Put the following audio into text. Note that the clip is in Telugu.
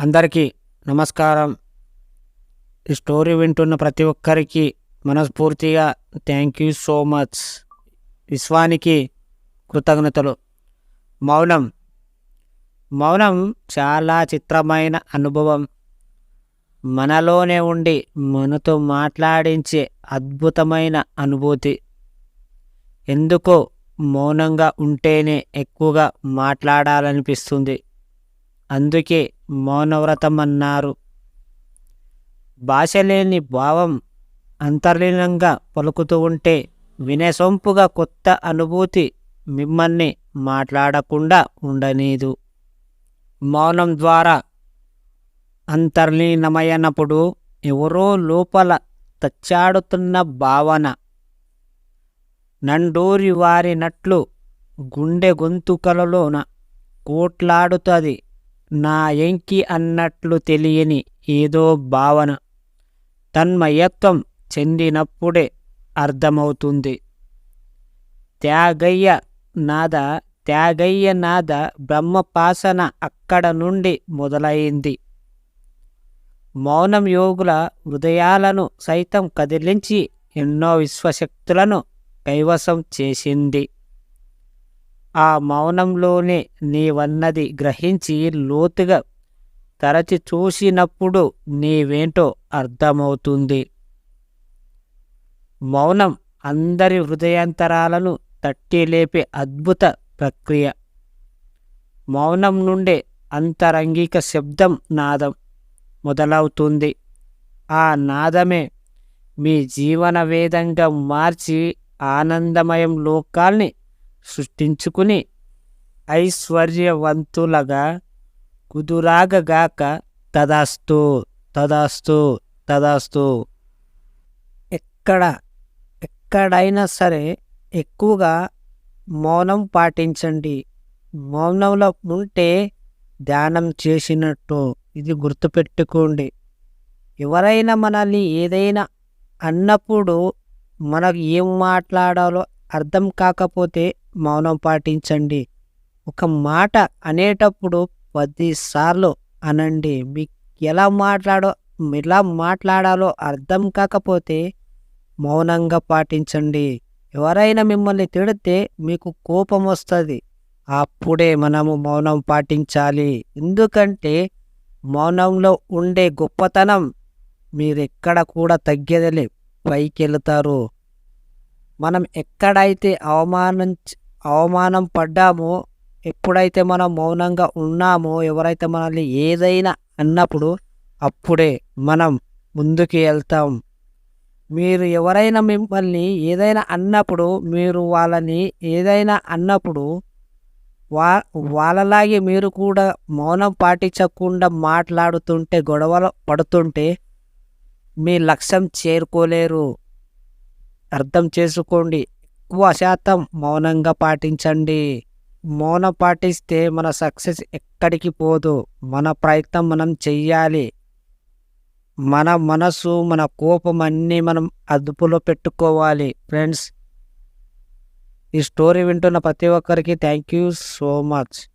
అందరికీ నమస్కారం. ఈ స్టోరీ వింటున్న ప్రతి ఒక్కరికి మనస్ఫూర్తిగా థ్యాంక్ యూ సో మచ్ విశ్వానికి కృతజ్ఞతలు. మౌనం. మౌనం చాలా చిత్రమైన అనుభవం. మనలోనే ఉండి మనతో మాట్లాడించే అద్భుతమైన అనుభూతి. ఎందుకో మౌనంగా ఉంటేనే ఎక్కువగా మాట్లాడాలనిపిస్తుంది. అందుకే మౌనవ్రతం అన్నారు భాష లేని భావం అంతర్లీనంగా పలుకుతూ ఉంటే వినసొంపుగా కొత్త అనుభూతి మిమ్మల్ని మాట్లాడకుండా ఉండనీదు. మౌనం ద్వారా అంతర్లీనమైనప్పుడు ఎవరో లోపల తచ్చాడుతున్న భావన నండూరి వారినట్లు గుండె గొంతుకలలోన కోట్లాడుతుంది. నా ఎంకి అన్నట్లు తెలియని ఏదో భావన తన్మయత్వం చెందినప్పుడే అర్థమవుతుంది. త్యాగయ్య నాద త్యాగయ్య నాద బ్రహ్మపాసన అక్కడ నుండి మొదలైంది. మౌనం యోగుల హృదయాలను సైతం కదిలించి ఎన్నో విశ్వశక్తులను కైవసం చేసింది. ఆ మౌనంలోనే నీవన్నది గ్రహించి లోతుగా తరచి చూసినప్పుడు నీవేంటో అర్థమవుతుంది. మౌనం అందరి హృదయాంతరాలను తట్టిలేపే అద్భుత ప్రక్రియ. మౌనం నుండే అంతరంగిక శబ్దం నాదం మొదలవుతుంది. ఆ నాదమే మీ జీవన వేదంగా మార్చి ఆనందమయం లోకాల్ని సృష్టించుకుని ఐశ్వర్యవంతులగా కుదురాగగాక తదాస్తు తదాస్తు తదాస్తు. ఎక్కడ ఎక్కడైనా సరే ఎక్కువగా మౌనం పాటించండి. మౌనంలో ఉంటే ధ్యానం చేసినట్టు ఇది గుర్తుపెట్టుకోండి. ఎవరైనా మనల్ని ఏదైనా అన్నప్పుడు మనకు ఏం మాట్లాడాలో అర్థం కాకపోతే మౌనం పాటించండి. ఒక మాట అనేటప్పుడు పదిసార్లు అనండి. మీకు ఎలా మాట్లాడో ఎలా మాట్లాడాలో అర్థం కాకపోతే మౌనంగా పాటించండి. ఎవరైనా మిమ్మల్ని తిడితే మీకు కోపం వస్తుంది. అప్పుడే మనము మౌనం పాటించాలి. ఎందుకంటే మౌనంలో ఉండే గొప్పతనం మీరెక్కడ కూడా తగ్గేదలే పైకి వెళతారు మనం ఎక్కడైతే అవమానం అవమానం పడ్డామో ఎప్పుడైతే మనం మౌనంగా ఉన్నామో ఎవరైతే మనల్ని ఏదైనా అన్నప్పుడు అప్పుడే మనం ముందుకు వెళ్తాం. మీరు ఎవరైనా మిమ్మల్ని ఏదైనా అన్నప్పుడు మీరు వాళ్ళని ఏదైనా అన్నప్పుడు వా వాళ్ళలాగే మీరు కూడా మౌనం పాటించకుండా మాట్లాడుతుంటే గొడవలు పడుతుంటే మీ లక్ష్యం చేరుకోలేరు. అర్థం చేసుకోండి. ఎక్కువ శాతం మౌనంగా పాటించండి. మౌనం పాటిస్తే మన సక్సెస్ ఎక్కడికి పోదు. మన ప్రయత్నం మనం చెయ్యాలి. మన మనసు మన కోపం అన్నీ మనం అదుపులో పెట్టుకోవాలి. ఫ్రెండ్స్ ఈ స్టోరీ వింటున్న ప్రతి ఒక్కరికి థ్యాంక్ యూ సో మచ్.